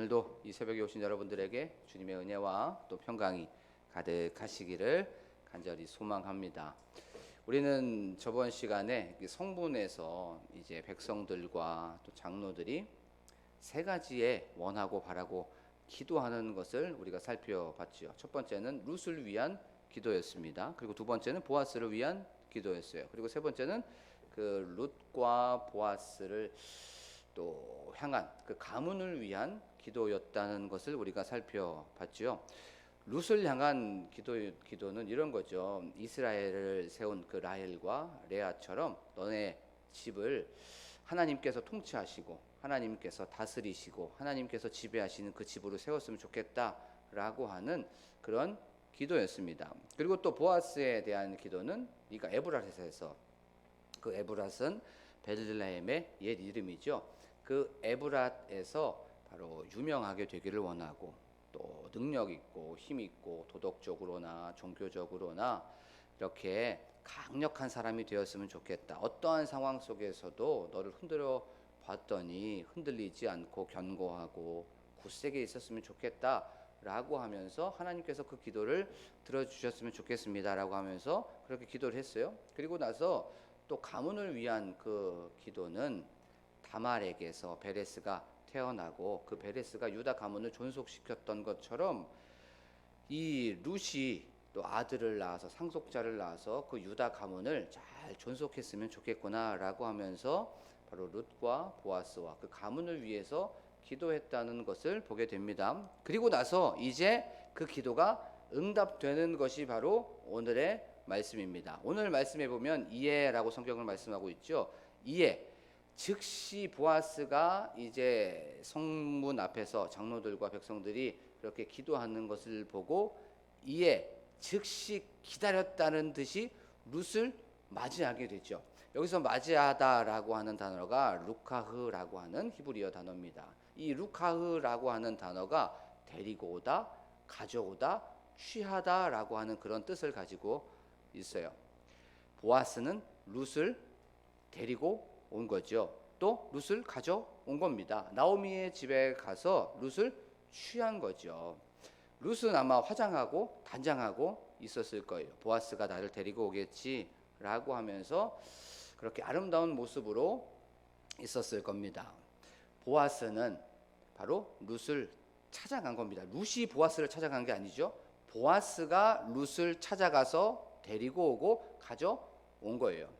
오늘도 이 새벽에 오신 여러분들에게 주님의 은혜와 또 평강이 가득하시기를 간절히 소망합니다. 우리는 저번 시간에 이 성문에서 이제 백성들과 또 장로들이 세 가지의 원하고 바라고 기도하는 것을 우리가 살펴봤지요. 첫 번째는 룻을 위한 기도였습니다. 그리고 두 번째는 보아스를 위한 기도였어요. 그리고 세 번째는 그 룻과 보아스를 또 향한 그 가문을 위한 기도였다는 것을 우리가 살펴봤지요. 룻을 향한 기도 기도는 이런 거죠. 이스라엘을 세운 그 라헬과 레아처럼 너네 집을 하나님께서 통치하시고 하나님께서 다스리시고 하나님께서 지배하시는 그 집으로 세웠으면 좋겠다라고 하는 그런 기도였습니다. 그리고 또 보아스에 대한 기도는 네가 에브라스에서 그 에브랏은 베들레헴의 옛 이름이죠. 그 에브랏에서 바로 유명하게 되기를 원하고 또 능력 있고 힘 있고 도덕적으로나 종교적으로나 이렇게 강력한 사람이 되었으면 좋겠다. 어떠한 상황 속에서도 너를 흔들어 봤더니 흔들리지 않고 견고하고 굳세게 있었으면 좋겠다 라고 하면서 하나님께서 그 기도를 들어주셨으면 좋겠습니다 라고 하면서 그렇게 기도를 했어요. 그리고 나서 또 가문을 위한 그 기도는 다말에게서 베레스가 태어나고 그 베레스가 유다 가문을 존속시켰던 것처럼 이 룻이 또 아들을 낳아서 상속자를 낳아서 그 유다 가문을 잘 존속했으면 좋겠구나라고 하면서 바로 룻과 보아스와 그 가문을 위해서 기도했다는 것을 보게 됩니다. 그리고 나서 이제 그 기도가 응답되는 것이 바로 오늘의 말씀입니다. 오늘 말씀해 보면 이에라고 성경을 말씀하고 있죠. 이에 즉시 보아스가 이제 성문 앞에서 장로들과 백성들이 그렇게 기도하는 것을 보고 이에 즉시 기다렸다는 듯이 룻을 맞이하게 되죠. 여기서 맞이하다라고 하는 단어가 루카흐라고 하는 히브리어 단어입니다. 이 루카흐라고 하는 단어가 데리고 오다, 가져오다, 취하다라고 하는 그런 뜻을 가지고 있어요. 보아스는 룻을 데리고 온 거죠. 또 룻을 가져온 겁니다. 나오미의 집에 가서 룻을 취한 거죠. 룻은 아마 화장하고 단장하고 있었을 거예요. 보아스가 나를 데리고 오겠지라고 하면서 그렇게 아름다운 모습으로 있었을 겁니다. 보아스는 바로 룻을 찾아간 겁니다. 룻이 보아스를 찾아간 게 아니죠. 보아스가 룻을 찾아가서 데리고 오고 가져온 거예요.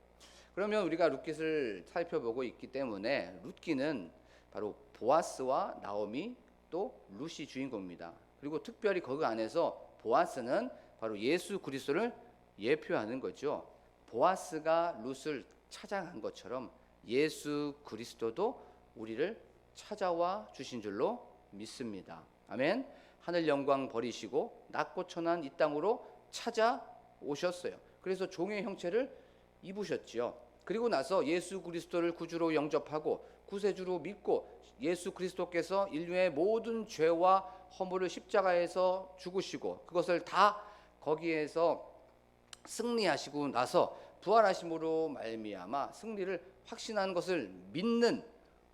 그러면 우리가 룻깃을 살펴보고 있기 때문에 룻기는 바로 보아스와 나오미 또 룻이 주인공입니다. 그리고 특별히 거기 안에서 보아스는 바로 예수 그리스도를 예표하는 거죠. 보아스가 룻을 찾아간 것처럼 예수 그리스도도 우리를 찾아와 주신 줄로 믿습니다. 아멘. 하늘 영광 버리시고 낮고 천한 이 땅으로 찾아오셨어요. 그래서 종의 형체를 입으셨지요. 그리고 나서 예수 그리스도를 구주로 영접하고 구세주로 믿고 예수 그리스도께서 인류의 모든 죄와 허물을 십자가에서 죽으시고 그것을 다 거기에서 승리하시고 나서 부활하심으로 말미암아 승리를 확신하는 것을 믿는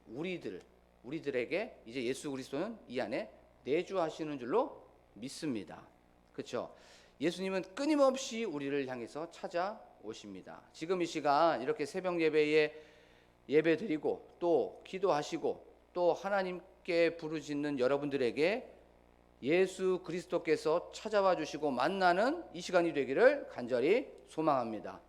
우리들 우리들에게 이제 예수 그리스도는 이 안에 내주하시는 줄로 믿습니다. 그렇죠? 예수님은 끊임없이 우리를 향해서 찾아 오십니다. 지금 이 시간 이렇게 새벽 예배에 예배 드리고 또 기도하시고 또 하나님께 부르짖는 여러분들에게 예수 그리스도께서 찾아와 주시고 만나는 이 시간이 되기를 간절히 소망합니다.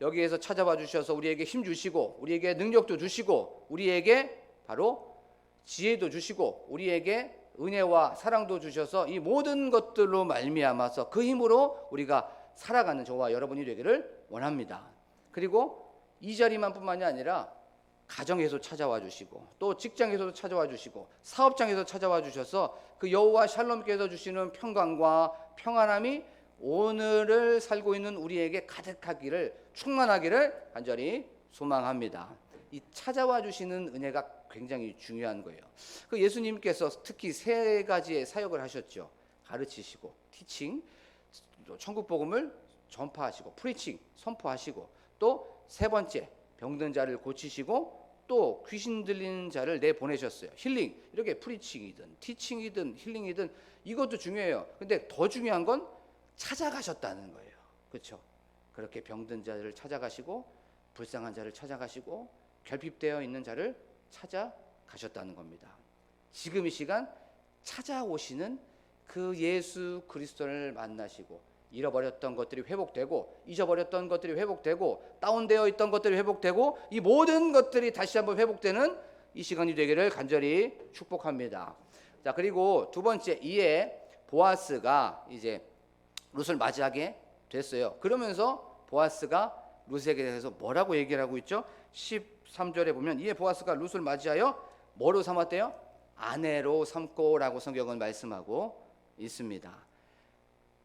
여기에서 찾아와 주셔서 우리에게 힘 주시고 우리에게 능력도 주시고 우리에게 바로 지혜도 주시고 우리에게 은혜와 사랑도 주셔서 이 모든 것들로 말미암아서 그 힘으로 우리가 살아가는 저와 여러분이 되기를 원합니다. 그리고 이 자리만뿐만이 아니라 가정에서 찾아와 주시고 또 직장에서도 찾아와 주시고 사업장에서 찾아와 주셔서 그 여호와 샬롬께서 주시는 평강과 평안함이 오늘을 살고 있는 우리에게 가득하기를 충만하기를 간절히 소망합니다. 이 찾아와 주시는 은혜가 굉장히 중요한 거예요. 그 예수님께서 특히 세 가지의 사역을 하셨죠. 가르치시고 티칭, 또 천국 복음을 전파하시고 프리칭 선포하시고 또 세 번째 병든 자를 고치시고 또 귀신 들리는 자를 내 보내셨어요. 힐링 이렇게 프리칭이든 티칭이든 힐링이든 이것도 중요해요. 근데 더 중요한 건 찾아가셨다는 거예요. 그렇죠? 그렇게 병든 자를 찾아가시고 불쌍한 자를 찾아가시고 결핍되어 있는 자를 찾아가셨다는 겁니다. 지금 이 시간 찾아오시는 그 예수 그리스도를 만나시고 잃어버렸던 것들이 회복되고 잊어버렸던 것들이 회복되고 다운되어 있던 것들이 회복되고 이 모든 것들이 다시 한번 회복되는 이 시간이 되기를 간절히 축복합니다. 자 그리고 두 번째 이에 보아스가 이제 룻을 맞이하게 됐어요. 그러면서 보아스가 룻에게 대해서 뭐라고 얘기를 하고 있죠? 13절에 보면 이에 보아스가 룻을 맞이하여 뭐로 삼았대요? 아내로 삼고라고 성경은 말씀하고 있습니다.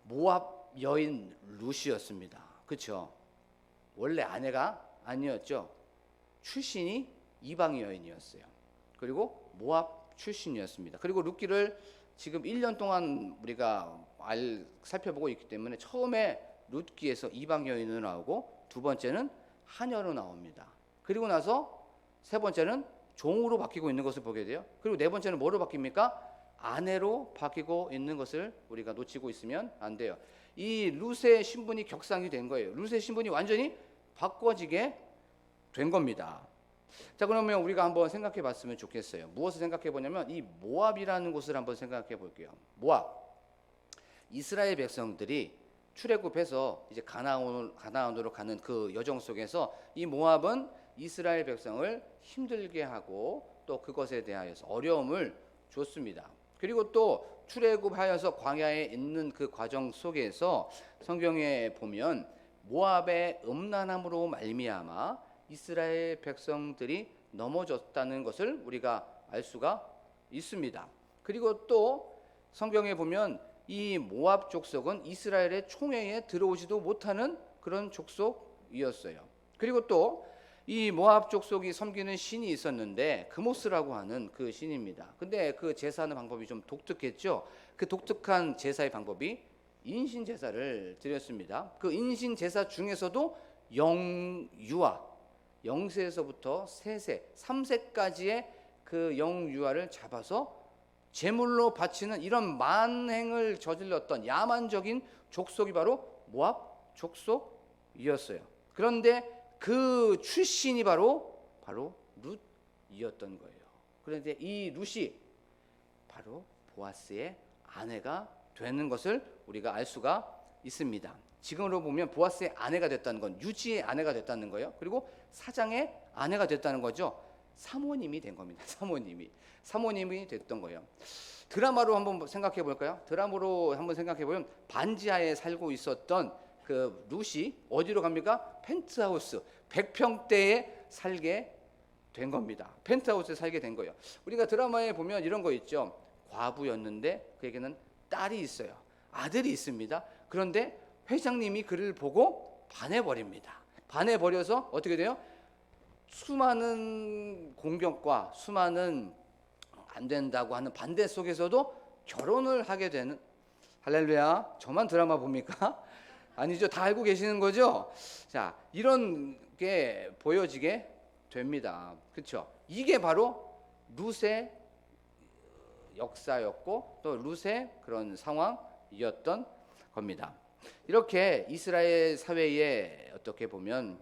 모압 여인 룻이었습니다. 그렇죠? 원래 아내가 아니었죠. 출신이 이방 여인이었어요. 그리고 모압 출신이었습니다. 그리고 룻기를 지금 1년 동안 우리가 알 살펴보고 있기 때문에 처음에 룻기에서 이방 여인으로 나오고 두 번째는 하녀로 나옵니다. 그리고 나서 세 번째는 종으로 바뀌고 있는 것을 보게 돼요. 그리고 네 번째는 뭐로 바뀝니까? 아내로 바뀌고 있는 것을 우리가 놓치고 있으면 안 돼요. 이 룻의 신분이 격상이 된 거예요. 룻의 신분이 완전히 바꿔지게 된 겁니다. 자 그러면 우리가 한번 생각해 봤으면 좋겠어요. 무엇을 생각해 보냐면 이 모압이라는 곳을 한번 생각해 볼게요. 모압. 이스라엘 백성들이 출애굽해서 이제 가나안 가나안으로 가는 그 여정 속에서 이 모압은 이스라엘 백성을 힘들게 하고 또 그것에 대하여서 어려움을 줬습니다. 그리고 또 출애굽하여서 광야에 있는 그 과정 속에서 성경에 보면 모압의 음란함으로 말미암아 이스라엘 백성들이 넘어졌다는 것을 우리가 알 수가 있습니다. 그리고 또 성경에 보면 이 모압 족속은 이스라엘의 총회에 들어오지도 못하는 그런 족속이었어요. 그리고 또 이 모압 족속이 섬기는 신이 있었는데 그모스라고 하는 그 신입니다. 근데 그 제사하는 방법이 좀 독특했죠. 그 독특한 제사의 방법이 인신 제사를 드렸습니다. 그 인신 제사 중에서도 영유아 영세에서부터 세세, 삼세까지의 그 영유아를 잡아서 제물로 바치는 이런 만행을 저질렀던 야만적인 족속이 바로 모압 족속이었어요. 그런데 그 출신이 바로 바로 룻이었던 거예요. 그런데 이 룻이 바로 보아스의 아내가 되는 것을 우리가 알 수가 있습니다. 지금으로 보면 보아스의 아내가 됐다는 건 유지의 아내가 됐다는 거예요. 그리고 사장의 아내가 됐다는 거죠. 사모님이 된 겁니다. 사모님이 사모님이 됐던 거예요. 드라마로 한번 생각해 볼까요? 드라마로 한번 생각해 보면 반지하에 살고 있었던 그 룻이 어디로 갑니까? 펜트하우스 100평대에 살게 된 겁니다. 펜트하우스에 살게 된 거예요. 우리가 드라마에 보면 이런 거 있죠. 과부였는데 그에게는 딸이 있어요. 아들이 있습니다. 그런데 회장님이 그를 보고 반해버립니다. 반해버려서 어떻게 돼요? 수많은 공격과 수많은 안 된다고 하는 반대 속에서도 결혼을 하게 되는 할렐루야. 저만 드라마 봅니까? 아니죠. 다 알고 계시는 거죠? 자, 이런 게 보여지게 됩니다. 그렇죠? 이게 바로 룻의 역사였고 또 룻의 그런 상황이었던 겁니다. 이렇게 이스라엘 사회에 어떻게 보면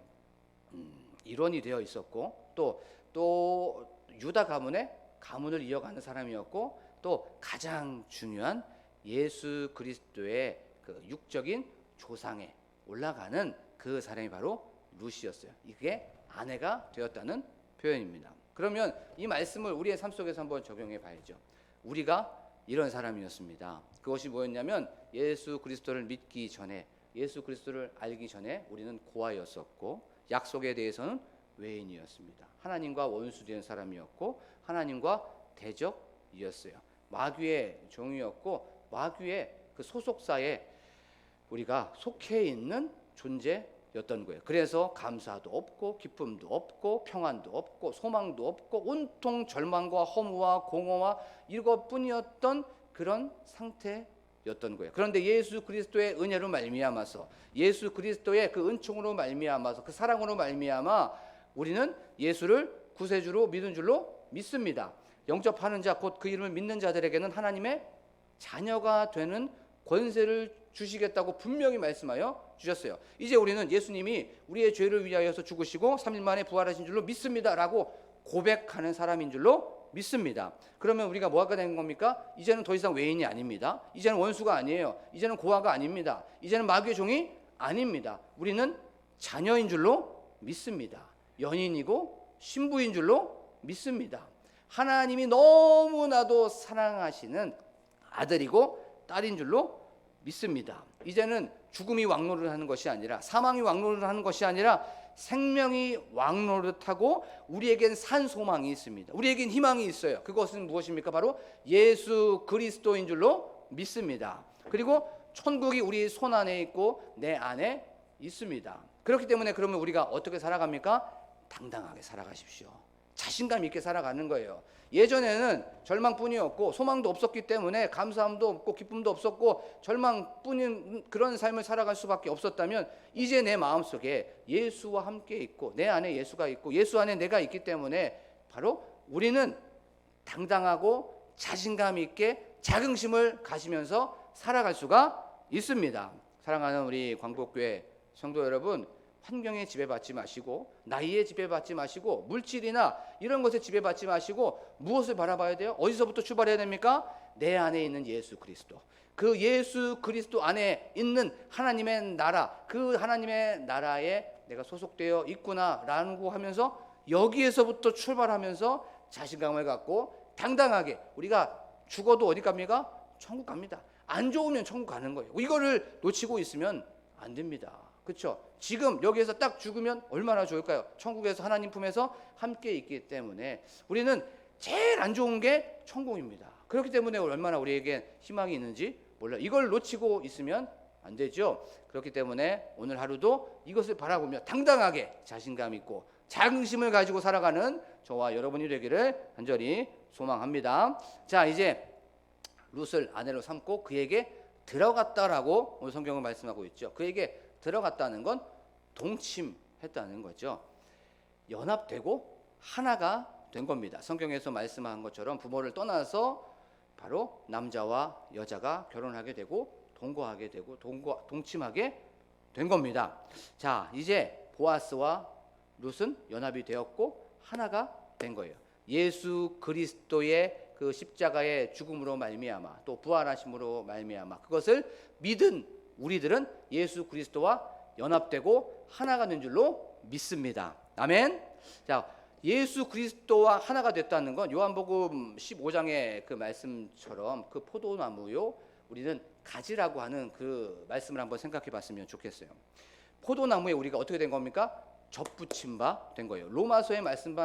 음, 일원이 되어 있었고 또 또 유다 가문의 가문을 이어가는 사람이었고 또 가장 중요한 예수 그리스도의 그 육적인 조상에 올라가는 그 사람이 바로 룻이었어요. 이게 아내가 되었다는 표현입니다. 그러면 이 말씀을 우리의 삶 속에서 한번 적용해 봐야죠. 우리가 이런 사람이었습니다. 그것이 뭐였냐면 예수 그리스도를 믿기 전에 예수 그리스도를 알기 전에 우리는 고아였었고 약속에 대해서는 외인이었습니다. 하나님과 원수된 사람이었고 하나님과 대적이었어요. 마귀의 종이었고 마귀의 그 소속사에 우리가 속해 있는 존재였던 거예요. 그래서 감사도 없고 기쁨도 없고 평안도 없고 소망도 없고 온통 절망과 허무와 공허와 이것뿐이었던 그런 상태였던 거예요. 그런데 예수 그리스도의 은혜로 말미암아서 예수 그리스도의 그 은총으로 말미암아서 그 사랑으로 말미암아 우리는 예수를 구세주로 믿은 줄로 믿습니다. 영접하는 자 곧 그 이름을 믿는 자들에게는 하나님의 자녀가 되는 권세를 주시겠다고 분명히 말씀하여 주셨어요. 이제 우리는 예수님이 우리의 죄를 위하여서 죽으시고 3일 만에 부활하신 줄로 믿습니다라고 고백하는 사람인 줄로 믿습니다. 그러면 우리가 뭐가 되는 겁니까? 이제는 더 이상 외인이 아닙니다. 이제는 원수가 아니에요. 이제는 고아가 아닙니다. 이제는 마귀의 종이 아닙니다. 우리는 자녀인 줄로 믿습니다. 연인이고 신부인 줄로 믿습니다. 하나님이 너무나도 사랑하시는 아들이고 딸인 줄로 믿습니다. 이제는 죽음이 왕노를 하는 것이 아니라 사망이 왕노를 하는 것이 아니라 생명이 왕노릇하고 우리에겐 산 소망이 있습니다. 우리에겐 희망이 있어요. 그것은 무엇입니까? 바로 예수 그리스도인 줄로 믿습니다. 그리고 천국이 우리 손 안에 있고 내 안에 있습니다. 그렇기 때문에 그러면 우리가 어떻게 살아갑니까? 당당하게 살아가십시오. 자신감 있게 살아가는 거예요. 예전에는 절망뿐이었고 소망도 없었기 때문에 감사함도 없고 기쁨도 없었고 절망뿐인 그런 삶을 살아갈 수밖에 없었다면 이제 내 마음속에 예수와 함께 있고 내 안에 예수가 있고 예수 안에 내가 있기 때문에 바로 우리는 당당하고 자신감 있게 자긍심을 가지면서 살아갈 수가 있습니다. 사랑하는 우리 광복교회 성도 여러분, 환경에 지배받지 마시고 나이에 지배받지 마시고 물질이나 이런 것에 지배받지 마시고 무엇을 바라봐야 돼요? 어디서부터 출발해야 됩니까? 내 안에 있는 예수 그리스도. 그 예수 그리스도 안에 있는 하나님의 나라, 그 하나님의 나라에 내가 소속되어 있구나라고 하면서 여기에서부터 출발하면서 자신감을 갖고 당당하게 우리가 죽어도 어디 갑니까? 천국 갑니다. 안 좋으면 천국 가는 거예요. 이거를 놓치고 있으면 안 됩니다. 그렇죠? 지금 여기에서 딱 죽으면 얼마나 좋을까요? 천국에서 하나님 품에서 함께 있기 때문에 우리는 제일 안 좋은 게 천국입니다. 그렇기 때문에 얼마나 우리에게 희망이 있는지 몰라. 이걸 놓치고 있으면 안 되죠. 그렇기 때문에 오늘 하루도 이것을 바라보며 당당하게 자신감 있고 자긍심을 가지고 살아가는 저와 여러분이 되기를 간절히 소망합니다. 자, 이제 룻을 아내로 삼고 그에게 들어갔다라고 오늘 성경은 말씀하고 있죠. 그에게 들어갔다는 건 동침했다는 거죠. 연합되고 하나가 된 겁니다. 성경에서 말씀한 것처럼 부모를 떠나서 바로 남자와 여자가 결혼하게 되고 동거하게 되고 동거 동침하게 된 겁니다. 자, 이제 보아스와 룻은 연합이 되었고 하나가 된 거예요. 예수 그리스도의 그 십자가의 죽음으로 말미암아 또 부활하심으로 말미암아 그것을 믿은 우리들은 예수 그리스도와 연합되고 하나가 된 줄로 믿습니다. 아멘. 자, 예수 그리스도와 하나가 됐다는 건 요한복음 15장의 그 말씀처럼 그 포도나무요 우리는 가지라고 하는 그 말씀을 한번 생각해 봤으면 좋겠어요. 포도나무에 우리가 어떻게 된 겁니까? 접붙임 바 된 거예요. 로마서의 말씀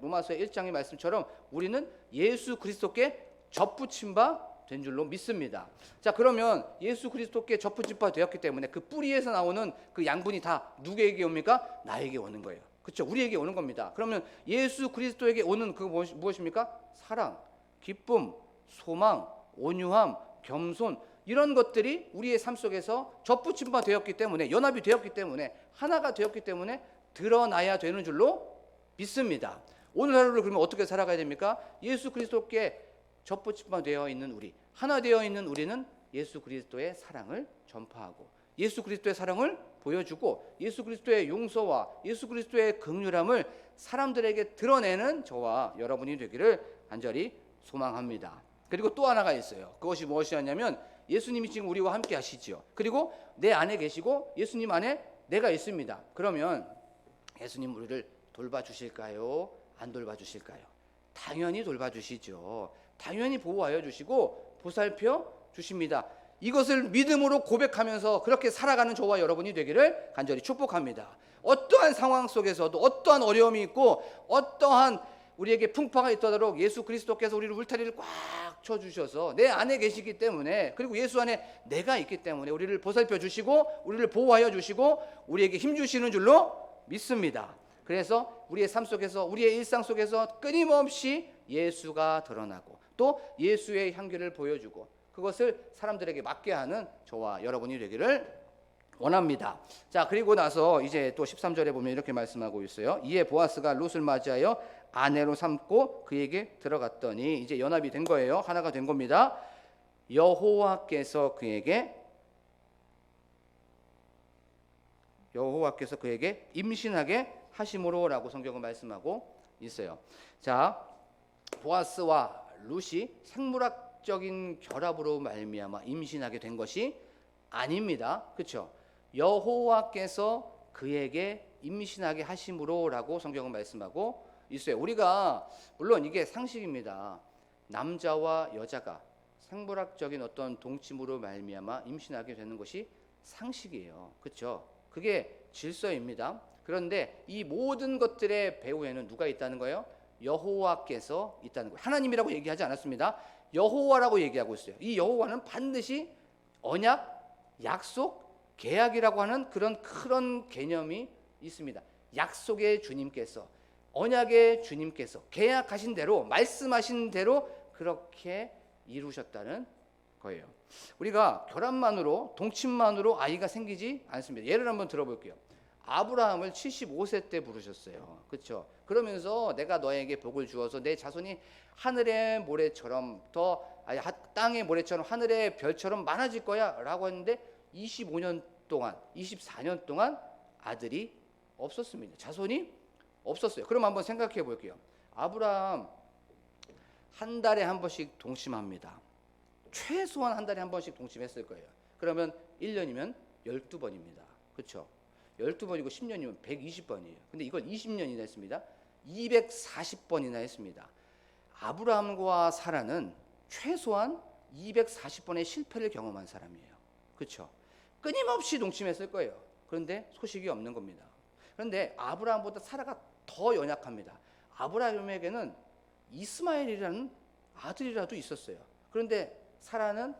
로마서의 1장의 말씀처럼 우리는 예수 그리스도께 접붙임 바 된 줄로 믿습니다. 자, 그러면 예수 그리스도께 접붙임 바 되었기 때문에 그 뿌리에서 나오는 그 양분이 다 누구에게 옵니까? 나에게 오는 거예요. 그렇죠? 우리에게 오는 겁니다. 그러면 예수 그리스도에게 오는 그 무엇입니까? 사랑, 기쁨, 소망, 온유함, 겸손 이런 것들이 우리의 삶 속에서 접붙임 바 되었기 때문에 연합이 되었기 때문에 하나가 되었기 때문에 드러나야 되는 줄로 믿습니다. 오늘 하루를 그러면 어떻게 살아가야 됩니까? 예수 그리스도께 접붙임바 되어 있는 우리, 하나 되어 있는 우리는 예수 그리스도의 사랑을 전파하고 예수 그리스도의 사랑을 보여주고 예수 그리스도의 용서와 예수 그리스도의 긍휼함을 사람들에게 드러내는 저와 여러분이 되기를 간절히 소망합니다. 그리고 또 하나가 있어요. 그것이 무엇이었냐면 예수님이 지금 우리와 함께 하시지요. 그리고 내 안에 계시고 예수님 안에 내가 있습니다. 그러면 예수님 우리를 돌봐 주실까요? 안 돌봐 주실까요? 당연히 돌봐 주시죠. 당연히 보호하여 주시고 보살펴 주십니다. 이것을 믿음으로 고백하면서 그렇게 살아가는 저와 여러분이 되기를 간절히 축복합니다. 어떠한 상황 속에서도 어떠한 어려움이 있고 어떠한 우리에게 풍파가 있도록 예수 그리스도께서 우리를 울타리를 꽉 쳐주셔서 내 안에 계시기 때문에 그리고 예수 안에 내가 있기 때문에 우리를 보살펴 주시고 우리를 보호하여 주시고 우리에게 힘 주시는 줄로 믿습니다. 그래서 우리의 삶 속에서 우리의 일상 속에서 끊임없이 예수가 드러나고 또 예수의 향기를 보여주고 그것을 사람들에게 맡게 하는 저와 여러분이 되기를 원합니다. 자, 그리고 나서 이제 또 13절에 보면 이렇게 말씀하고 있어요. 이에 보아스가 롯을 맞이하여 아내로 삼고 그에게 들어갔더니 이제 연합이 된 거예요. 하나가 된 겁니다. 여호와께서 그에게 여호와께서 그에게 임신하게 하심으로라고 성경은 말씀하고 있어요. 자, 보아스와 룻이 생물학적인 결합으로 말미암아 임신하게 된 것이 아닙니다. 그렇죠? 여호와께서 그에게 임신하게 하심으로라고 성경은 말씀하고 있어요. 우리가 물론 이게 상식입니다. 남자와 여자가 생물학적인 어떤 동침으로 말미암아 임신하게 되는 것이 상식이에요. 그렇죠? 그게 질서입니다. 그런데 이 모든 것들의 배후에는 누가 있다는 거예요? 여호와께서 있다는 거예요. 하나님이라고 얘기하지 않았습니다. 여호와라고 얘기하고 있어요. 이 여호와는 반드시 언약, 약속, 계약이라고 하는 그런 그런 개념이 있습니다. 약속의 주님께서 언약의 주님께서 계약하신 대로 말씀하신 대로 그렇게 이루셨다는 거예요. 우리가 결합만으로 동침만으로 아이가 생기지 않습니다. 예를 한번 들어볼게요. 아브라함을 75세 때 부르셨어요. 그렇죠? 그러면서 내가 너에게 복을 주어서 내 자손이 하늘의 모래처럼 더 아니 하- 땅의 모래처럼 하늘의 별처럼 많아질 거야라고 했는데 25년 동안 24년 동안 아들이 없었습니다. 자손이 없었어요. 그럼 한번 생각해 볼게요. 아브라함 한 달에 한 번씩 동침합니다. 최소한 한 달에 한 번씩 동침했을 거예요. 그러면 1년이면 12번입니다. 그렇죠? 12번이고 10년이면 120번이에요. 근데 이걸 20년이나 했습니다. 240번이나 했습니다. 아브라함과 사라는 최소한 240번의 실패를 경험한 사람이에요. 그렇죠? 끊임없이 동침했을 거예요. 그런데 소식이 없는 겁니다. 그런데 아브라함보다 사라가 더 연약합니다. 아브라함에게는 이스마엘이라는 아들이라도 있었어요. 그런데 사라는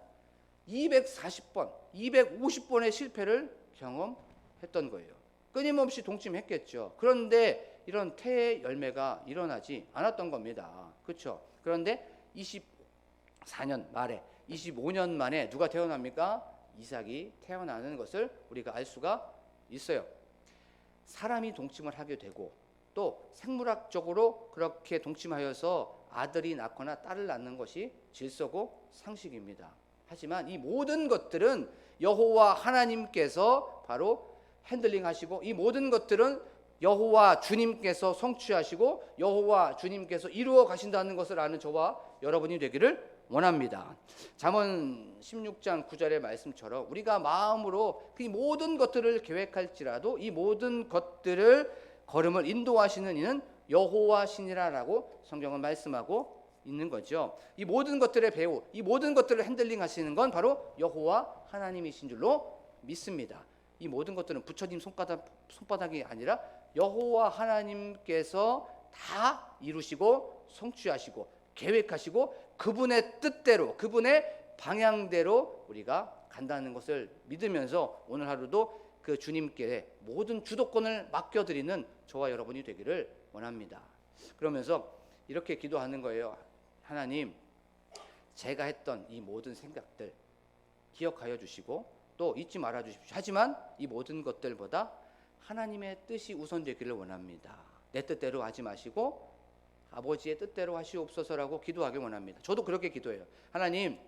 240번, 250번의 실패를 경험했던 거예요. 끊임없이 동침했겠죠. 그런데 이런 태의 열매가 일어나지 않았던 겁니다. 그렇죠? 그런데 24년 말에 25년 만에 누가 태어납니까? 이삭이 태어나는 것을 우리가 알 수가 있어요. 사람이 동침을 하게 되고 또 생물학적으로 그렇게 동침하여서 아들이 낳거나 딸을 낳는 것이 질서고 상식입니다. 하지만 이 모든 것들은 여호와 하나님께서 바로 핸들링 하시고 이 모든 것들은 여호와 주님께서 성취하시고 여호와 주님께서 이루어 가신다는 것을 아는 저와 여러분이 되기를 원합니다. 잠언 16장 9절의 말씀처럼 우리가 마음으로 그 모든 것들을 계획할지라도 이 모든 것들을 걸음을 인도하시는 이는 여호와시니라라고 성경은 말씀하고 있는 거죠. 이 모든 것들의 배우, 이 모든 것들을 핸들링 하시는 건 바로 여호와 하나님이신 줄로 믿습니다. 이 모든 것들은 부처님 손바닥, 손바닥이 아니라 여호와 하나님께서 다 이루시고 성취하시고 계획하시고 그분의 뜻대로 그분의 방향대로 우리가 간다는 것을 믿으면서 오늘 하루도 그 주님께 모든 주도권을 맡겨드리는 저와 여러분이 되기를 원합니다. 그러면서 이렇게 기도하는 거예요. 하나님, 제가 했던 이 모든 생각들 기억하여 주시고 또 잊지 말아 주십시오. 하지만 이 모든 것들보다 하나님의 뜻이 우선되기를 원합니다. 내 뜻대로 하지 마시고 아버지의 뜻대로 하시옵소서라고 기도하기 원합니다. 저도 그렇게 기도해요. 하나님,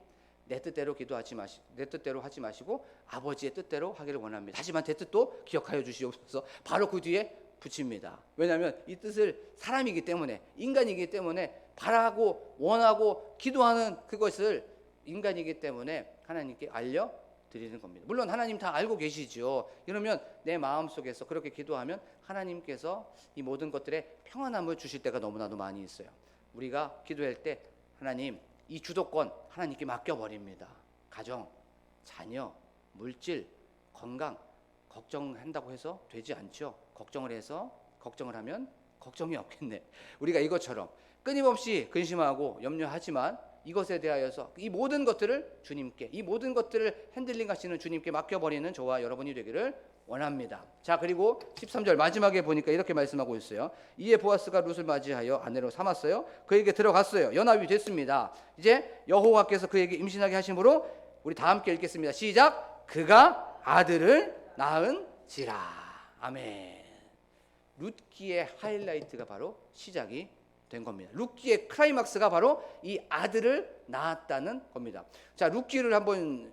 내 뜻대로 기도하지 마시, 내 뜻대로 하지 마시고 아버지의 뜻대로 하기를 원합니다. 하지만 제 뜻도 기억하여 주시옵소서. 바로 그 뒤에 붙입니다. 왜냐하면 이 뜻을 사람이기 때문에 인간이기 때문에 바라고 원하고 기도하는 그것을 인간이기 때문에 하나님께 알려 드리는 겁니다. 물론 하나님 다 알고 계시죠. 그러면 내 마음 속에서 그렇게 기도하면 하나님께서 이 모든 것들에 평안함을 주실 때가 너무나도 많이 있어요. 우리가 기도할 때 하나님 이 주도권 하나님께 맡겨 버립니다. 가정, 자녀, 물질, 건강 걱정한다고 해서 되지 않죠. 걱정을 해서 걱정을 하면 걱정이 없겠네. 우리가 이것처럼 끊임없이 근심하고 염려하지만 이것에 대하여서 이 모든 것들을 주님께 이 모든 것들을 핸들링 하시는 주님께 맡겨버리는 저와 여러분이 되기를 원합니다. 자 그리고 13절 마지막에 보니까 이렇게 말씀하고 있어요. 이에 보아스가 룻을 맞이하여 아내로 삼았어요. 그에게 들어갔어요. 연합이 됐습니다. 이제 여호와께서 그에게 임신하게 하심으로 우리 다 함께 읽겠습니다. 시작. 그가 아들을 낳은지라. 아멘. 룻기의 하이라이트가 바로 시작이 된 겁니다. 룻기의 클라이막스가 바로 이 아들을 낳았다는 겁니다. 자, 룻기를 한번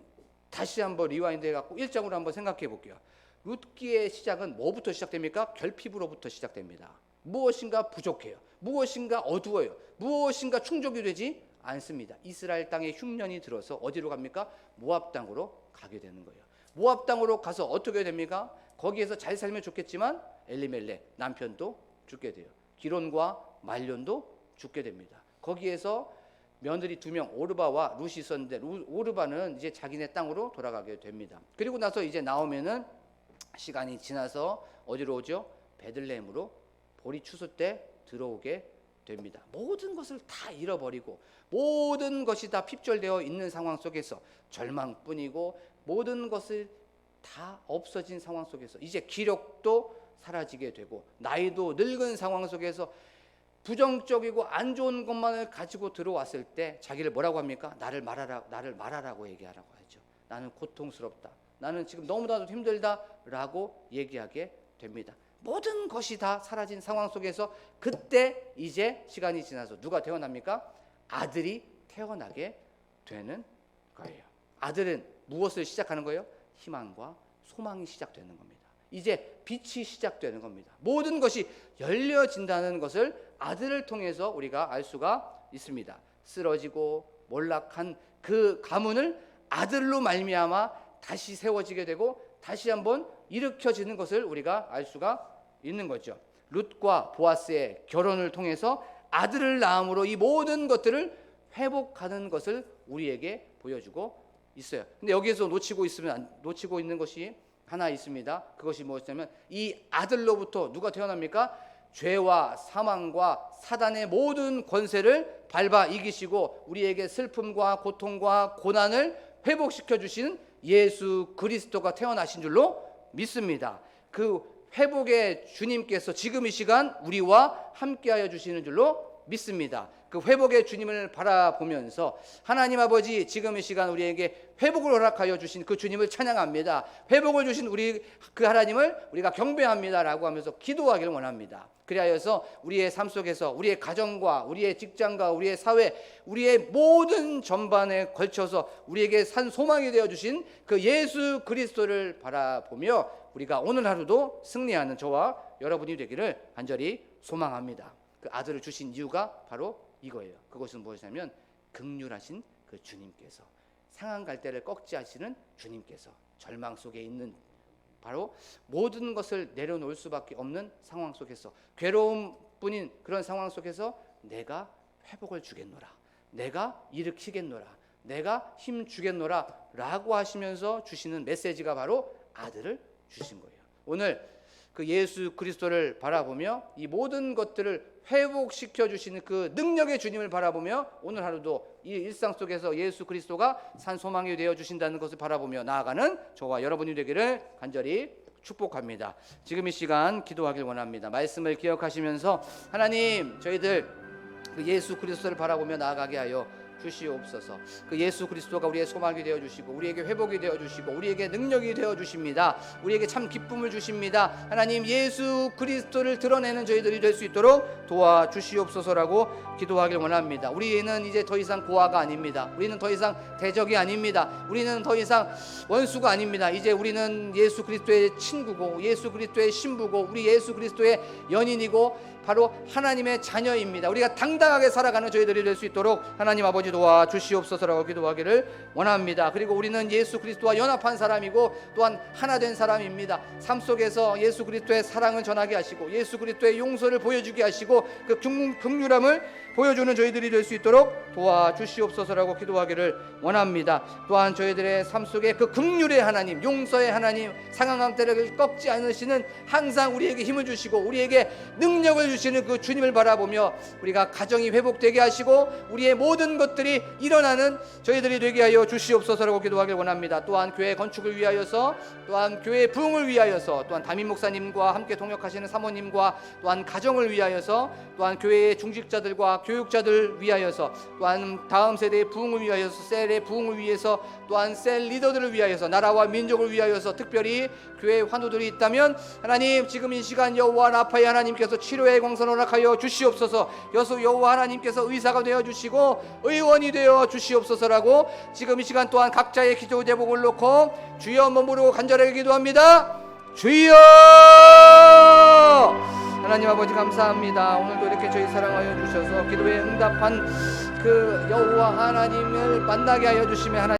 다시 한번 리와인드 해갖고 1장으로 한번 생각해 볼게요. 룻기의 시작은 뭐부터 시작됩니까? 결핍으로부터 시작됩니다. 무엇인가 부족해요. 무엇인가 어두워요. 무엇인가 충족이 되지 않습니다. 이스라엘 땅에 흉년이 들어서 어디로 갑니까? 모압 땅으로 가게 되는 거예요. 모압 땅으로 가서 어떻게 됩니까? 거기에서 잘 살면 좋겠지만 엘리멜레 남편도 죽게 돼요. 기론과 말론도 죽게 됩니다. 거기에서 며느리 두 명 오르바와 룻이 있었는데 루- 오르바는 이제 자기네 땅으로 돌아가게 됩니다. 그리고 나서 이제 나오면은 시간이 지나서 어디로 오죠? 베들레헴으로 보리 추수 때 들어오게 됩니다. 모든 것을 다 잃어버리고 모든 것이 다 핍절되어 있는 상황 속에서 절망뿐이고 모든 것을 다 없어진 상황 속에서 이제 기력도 사라지게 되고 나이도 늙은 상황 속에서 부정적이고 안 좋은 것만을 가지고 들어왔을 때 자기를 뭐라고 합니까? 나를 말하라 나를 말하라고 얘기하라고 하죠. 나는 고통스럽다. 나는 지금 너무나도 힘들다라고 얘기하게 됩니다. 모든 것이 다 사라진 상황 속에서 그때 이제 시간이 지나서 누가 태어납니까? 아들이 태어나게 되는 거예요. 아들은 무엇을 시작하는 거예요? 희망과 소망이 시작되는 겁니다. 이제 빛이 시작되는 겁니다. 모든 것이 열려진다는 것을 아들을 통해서 우리가 알 수가 있습니다. 쓰러지고 몰락한 그 가문을 아들로 말미암아 다시 세워지게 되고 다시 한번 일으켜지는 것을 우리가 알 수가 있는 거죠. 룻과 보아스의 결혼을 통해서 아들을 낳음으로 이 모든 것들을 회복하는 것을 우리에게 보여주고 있어요. 근데 여기에서 놓치고 있으면 안- 놓치고 있는 것이 하나 있습니다. 그것이 무엇이냐면 이 아들로부터 누가 태어납니까? 죄와 사망과 사단의 모든 권세를 밟아 이기시고 우리에게 슬픔과 고통과 고난을 회복시켜 주시는 예수 그리스도가 태어나신 줄로 믿습니다. 그 회복의 주님께서 지금 이 시간 우리와 함께하여 주시는 줄로 믿습니다. 그 회복의 주님을 바라보면서 하나님 아버지 지금 이 시간 우리에게 회복을 허락하여 주신 그 주님을 찬양합니다. 회복을 주신 우리 그 하나님을 우리가 경배합니다라고 하면서 기도하기를 원합니다. 그리하여서 우리의 삶 속에서 우리의 가정과 우리의 직장과 우리의 사회, 우리의 모든 전반에 걸쳐서 우리에게 산 소망이 되어 주신 그 예수 그리스도를 바라보며 우리가 오늘 하루도 승리하는 저와 여러분이 되기를 간절히 소망합니다. 그 아들을 주신 이유가 바로 이거예요. 그것은 무엇이냐면 극률하신 그 주님께서 상한 갈대를 꺾지 하시는 주님께서 절망 속에 있는 바로 모든 것을 내려놓을 수밖에 없는 상황 속에서 괴로움뿐인 그런 상황 속에서 내가 회복을 주겠노라. 내가 일으키겠노라. 내가 힘 주겠노라 라고 하시면서 주시는 메시지가 바로 아들을 주신 거예요. 오늘 그 예수 그리스도를 바라보며 이 모든 것들을 회복시켜 주시는 그 능력의 주님을 바라보며 오늘 하루도 이 일상 속에서 예수 그리스도가 산 소망이 되어 주신다는 것을 바라보며 나아가는 저와 여러분이 되기를 간절히 축복합니다. 지금 이 시간 기도하길 원합니다. 말씀을 기억하시면서 하나님 저희들 그 예수 그리스도를 바라보며 나아가게 하여 주시옵소서. 그 예수 그리스도가 우리의 소망이 되어 주시고 우리에게 회복이 되어 주시고 우리에게 능력이 되어 주십니다. 우리에게 참 기쁨을 주십니다. 하나님 예수 그리스도를 드러내는 저희들이 될 수 있도록 도와 주시옵소서라고 기도하길 원합니다. 우리는 이제 더 이상 고아가 아닙니다. 우리는 더 이상 대적이 아닙니다. 우리는 더 이상 원수가 아닙니다. 이제 우리는 예수 그리스도의 친구고 예수 그리스도의 신부고 우리 예수 그리스도의 연인이고 바로 하나님의 자녀입니다. 우리가 당당하게 살아가는 저희들이 될 수 있도록 하나님 아버지 도와 주시옵소서라고 기도하기를 원합니다. 그리고 우리는 예수 그리스도와 연합한 사람이고 또한 하나 된 사람입니다. 삶 속에서 예수 그리스도의 사랑을 전하게 하시고 예수 그리스도의 용서를 보여주게 하시고 그 극- 극률함을 보여주는 저희들이 될 수 있도록 도와 주시옵소서라고 기도하기를 원합니다. 또한 저희들의 삶 속에 그 극률의 하나님, 용서의 하나님, 상황 때를 꺾지 않으시는 항상 우리에게 힘을 주시고 우리에게 능력을 주시 는 그 주님을 바라보며 우리가 가정이 회복되게 하시고 우리의 모든 것들이 일어나는 저희들이 되게 하여 주시옵소서라고 기도하길 원합니다. 또한 교회 건축을 위하여서 또한 교회 부흥을 위하여서 또한 담임 목사님과 함께 동역하시는 사모님과 또한 가정을 위하여서 또한 교회의 중직자들과 교육자들 위하여서 또한 다음 세대의 부흥을 위하여서 셀의 부흥을 위해서 또한 셀 리더들을 위하여서 나라와 민족을 위하여서 특별히 교회 환우들이 있다면 하나님 지금 이 시간 여호와 라파의 하나님께서 치료의 재공선 허락하여 주시옵소서 여수 여호와 하나님께서 의사가 되어 주시고 의원이 되어 주시옵소서라고 지금 이 시간 또한 각자의 기도 제목을 놓고 주여 부르고 간절하게 기도합니다 주여 하나님 아버지 감사합니다 오늘도 이렇게 저희 사랑하여 주셔서 기도에 응답한 그 여호와 하나님을 만나게 하여 주시며 하나님